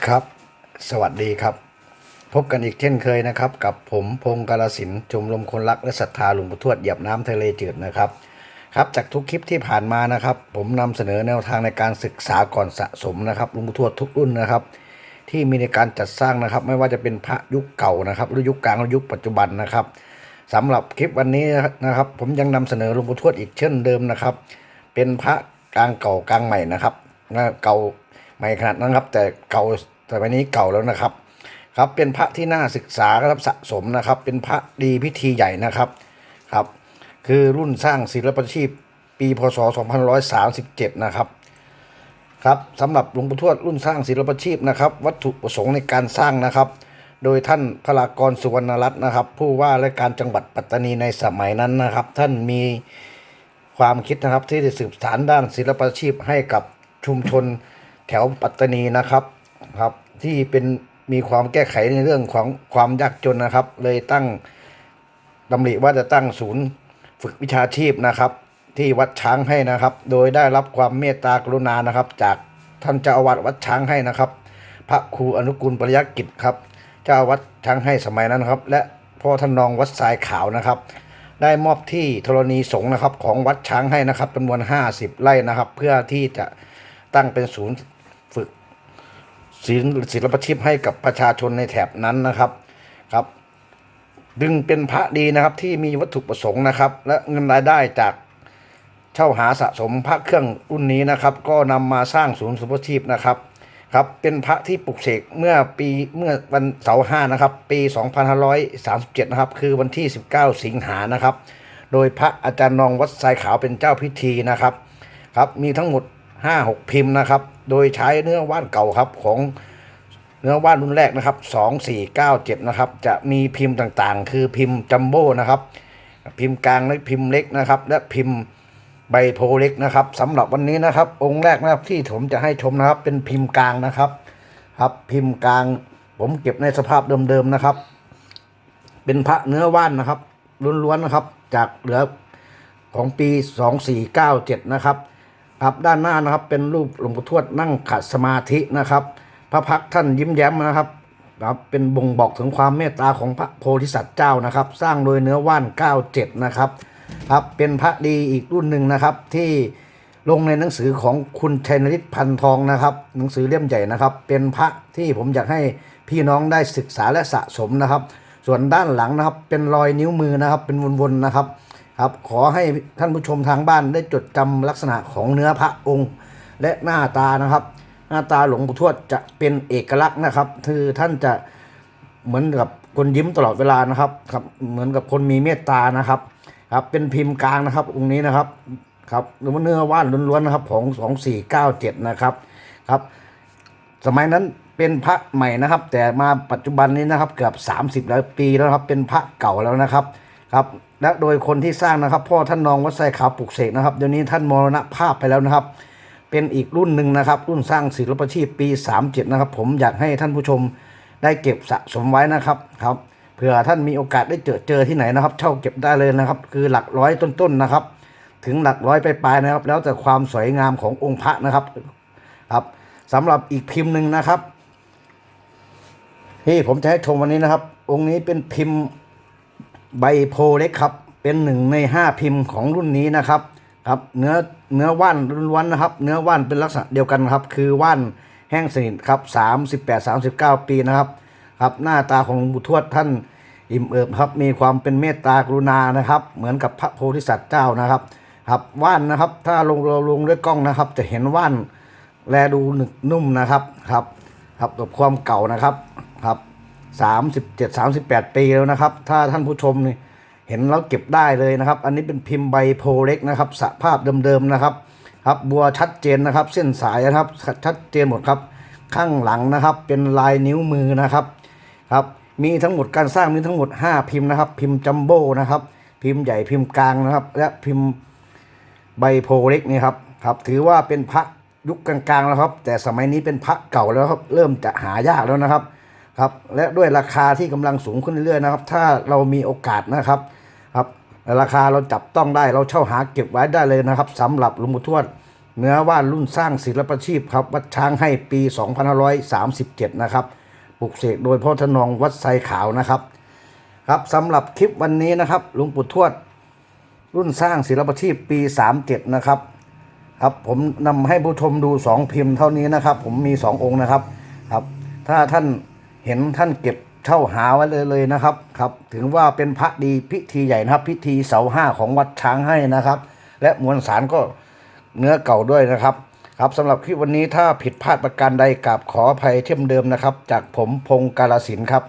ครับ สวัสดีครับ พบกันอีกเช่นเคยนะครับ กับผมพงศ์กาลสินธุ์ชมรมคนรักและศรัทธาหลวงปู่ทวดเหยียบน้ำทะเลจืดนะครับ ครับจากทุกคลิปที่ผ่านมานะครับ ผมนำเสนอแนวทางในการศึกษาก่อนสะสมนะครับหลวงปู่ทวดทุกรุ่นนะครับ ที่มีในการจัดสร้างนะครับ ไม่ว่าจะเป็นพระยุคเก่านะครับหรือยุคกลางหรือยุคปัจจุบันนะครับสำหรับคลิปวันนี้นะครับ ผมยังนำเสนอหลวงปู่ทวดอีกเช่นเดิมนะครับ เป็นพระกลางเก่ากลางใหม่นะครับเก่า ม่ขนาดนั้นครับ แต่เก่าแต่วันนี้เก่าแล้วนะครับ ครับเป็นพระที่น่าศึกษาครับสะสมนะครับ เป็นพระดีพิธีใหญ่นะครับครับ คือรุ่นสร้างศิลปชีพปีพศ2537 นะครับครับสำหรับหลวงปู่ทวดรุ่นสร้างศิลปชีพนะครับ วัตถุประสงค์ในการสร้างนะครับ โดยท่านพลากรสุวรรณรัตน์นะครับ ผู้ว่าราชการจังหวัดปัตตานีในสมัยนั้นนะครับ ท่านมีความคิดนะครับที่จะสืบสานด้านศิลปชีพให้กับชุมชน ถวปัตตานีนะครับครับ ที่เป็นมีความแก้ไขในเรื่องของความยากจนนะครับ เลยตั้งดำริว่าจะตั้งศูนย์ฝึกวิชาชีพนะครับ ที่วัดช้างให้นะครับ โดยได้รับความเมตตากรุณานะครับ จากท่านเจ้าอาวาสวัดช้างให้นะครับ พระครูอนุกูลปริยกิจครับ เจ้าวัดช้างให้สมัยนั้นครับ และพ่อท่านรองวัดทรายขาวนะครับ ได้มอบที่ธรณีสงฆ์นะครับ ของวัดช้างให้นะครับจำนวน 50 ไร่นะครับ เพื่อที่จะตั้งเป็นศูนย์ ศิลศิลปชีพให้กับประชาชนในแถบนั้นนะครับครับ ดึงเป็นพระดีนะครับที่มีวัตถุประสงค์นะครับ และเงินรายได้จากเช่าหาสะสมพระเครื่องรุ่นนี้นะครับ ก็นำมาสร้างศูนย์สุภชีพนะครับครับเป็นพระที่ปลุกเสกเมื่อปีเมื่อวันเสาร์ห้านะครับ ปี 2537 นะครับ คือวันที่ 19 สิงหานะครับ โดยพระอาจารย์นองวัดทรายขาวเป็นเจ้าพิธีนะครับครับ มีทั้งหมด 5-6 พิมพ์นะครับ โดยใช้เนื้อว่านเก่าครับของเนื้อว่านรุ่นแรกนะครับ 2497 นะครับ จะมีพิมพ์ต่างๆ คือพิมพ์จัมโบ้นะครับ พิมพ์กลางและพิมพ์เล็กนะครับ และพิมพ์ใบโพเล็กนะครับสำหรับวันนี้นะครับ องค์แรกนะครับที่ผมจะให้ชมนะครับ เป็นพิมพ์กลางนะครับ ครับพิมพ์กลาง ผมเก็บในสภาพเดิมๆนะครับ เป็นพระเนื้อว่านนะครับล้วนๆนะครับ จากเหลือของปี 2497 นะครับ ครับด้านหน้านะครับเป็นรูปหลวงปู่ทวดนั่งขัดสมาธินะครับ พระพักท่านยิ้มแย้มนะครับครับเป็นบ่งบอกถึงความเมตตาของพระโพธิสัตว์เจ้านะครับ สร้างโดยเนื้อว่าน 97 นะครับครับเป็นพระดีอีกรุ่นหนึ่งนะครับ ที่ลงในหนังสือของคุณชัยนริศพันทองนะครับ หนังสือเล่มใหญ่นะครับ เป็นพระที่ผมอยากให้พี่น้องได้ศึกษาและสะสมนะครับ ส่วนด้านหลังนะครับเป็นรอยนิ้วมือนะครับ เป็นวนๆนะครับ ครับ ขอให้ท่านผู้ชมทางบ้านได้จดจำลักษณะของเนื้อพระองค์ และหน้าตานะครับ หน้าตาหลวงปู่ทวดจะเป็นเอกลักษณ์นะครับ คือท่านจะเหมือนกับคนยิ้มตลอดเวลานะครับครับ เหมือนกับคนมีเมตตานะครับ ครับ เป็นพิมพ์กลางนะครับ องค์นี้นะครับครับหรือว่าเนื้อว่านล้วนๆนะครับของ2497นะครับครับ สมัยนั้นเป็นพระใหม่นะครับ แต่มาปัจจุบันนี้นะครับเกือบ30แล้วปีแล้วครับ เป็นพระเก่าแล้วนะครับ ครับและโดยคนที่สร้างนะครับ พ่อท่านนองวัดไซขาวปลุกเสกนะครับเดี๋ยวนี้ท่านมรณภาพไปแล้วนะครับ เป็นอีกรุ่นหนึ่งนะครับ รุ่นสร้างศิลปชีพปี 37 นะครับ ผมอยากให้ท่านผู้ชมได้เก็บสะสมไว้นะครับครับเผื่อท่านมีโอกาสได้เจอเจอที่ไหนนะครับ เช่าเก็บได้เลยนะครับ คือหลักร้อยต้นๆนะครับ ถึงหลักร้อยไปลายๆนะครับ แล้วแต่ความสวยงามขององค์พระนะครับครับสำหรับอีกพิมพ์หนึ่งนะครับที่ผมจะให้ชมวันนี้นะครับ องค์นี้เป็นพิมพ์ ใบโพเล็กครับ เป็นหนึ่งในห้าพิมพ์ของรุ่นนี้นะครับครับเนื้อเนื้อว่านล้วนๆนะครับ เนื้อว่านเป็นลักษณะเดียวกันครับ คือว่านแห้งสนิทครับสามสิบแปดสามสิบเก้าปีนะครับ ครับหน้าตาของหลวงปู่ทวดท่านอิ่มเอิบครับ มีความเป็นเมตตากรุณานะครับ เหมือนกับพระโพธิสัตว์เจ้านะครับครับว่านนะครับ ถ้าลงเราลงด้วยกล้องนะครับ จะเห็นว่านแลดูหนึกนุ่มนะครับครับครับกับความเก่านะครับ ครับสามสิบเจ็ดสามสิบแปดปีแล้วนะครับ ถ้าท่านผู้ชมนี่เห็นแล้วเก็บได้เลยนะครับ อันนี้เป็นพิมพ์ใบโพเล็กนะครับสภาพเดิมๆนะครับครับบัวชัดเจนนะครับ เส้นสายนะครับชัดเจนหมดครับ ข้างหลังนะครับเป็นลายนิ้วมือนะครับครับมีทั้งหมดการสร้างมีทั้งหมด 5 พิมพ์นะครับ พิมพ์จัมโบ้นะครับ พิมพ์ใหญ่พิมพ์กลางนะครับ และพิมพ์ใบโพเล็กนี่ครับครับ ถือว่าเป็นพระยุคกลางๆแล้วครับ แต่สมัยนี้เป็นพระเก่าแล้วครับ เริ่มจะหายากแล้วนะครับ ครับและด้วยราคาที่กำลังสูงขึ้นเรื่อยๆนะครับ ถ้าเรามีโอกาสนะครับครับราคาเราจับต้องได้เราเช่าหาเก็บไว้ได้เลยนะครับสำหรับหลวงปู่ทวด เนื้อว่านรุ่นสร้างศิลปชีพครับวัดช้างให้ปี 2537 นะครับปลุกเสกโดยพ่อทนองวัดไซขาวนะครับ ครับสำหรับคลิปวันนี้นะครับหลวงปู่ทวด รุ่นสร้างศิลปชีพปี 37 นะครับครับผมนำให้ผู้ชมดูสองพิมพ์เท่านี้นะครับ ผมมีสององค์นะครับครับ ถ้าท่าน เห็นท่านเก็บเช่าหาไว้เลยเลยนะครับครับ ถึงว่าเป็นพระดีพิธีใหญ่นะครับ พิธีเสาห้าของวัดช้างให้นะครับ และมวลสารก็เนื้อเก่าด้วยนะครับ ครับสำหรับคลิปวันนี้ถ้าผิดพลาดประการใดกับขออภัยเช่นเดิมนะครับ จากผมพงศ์กาลสินธุ์ครับ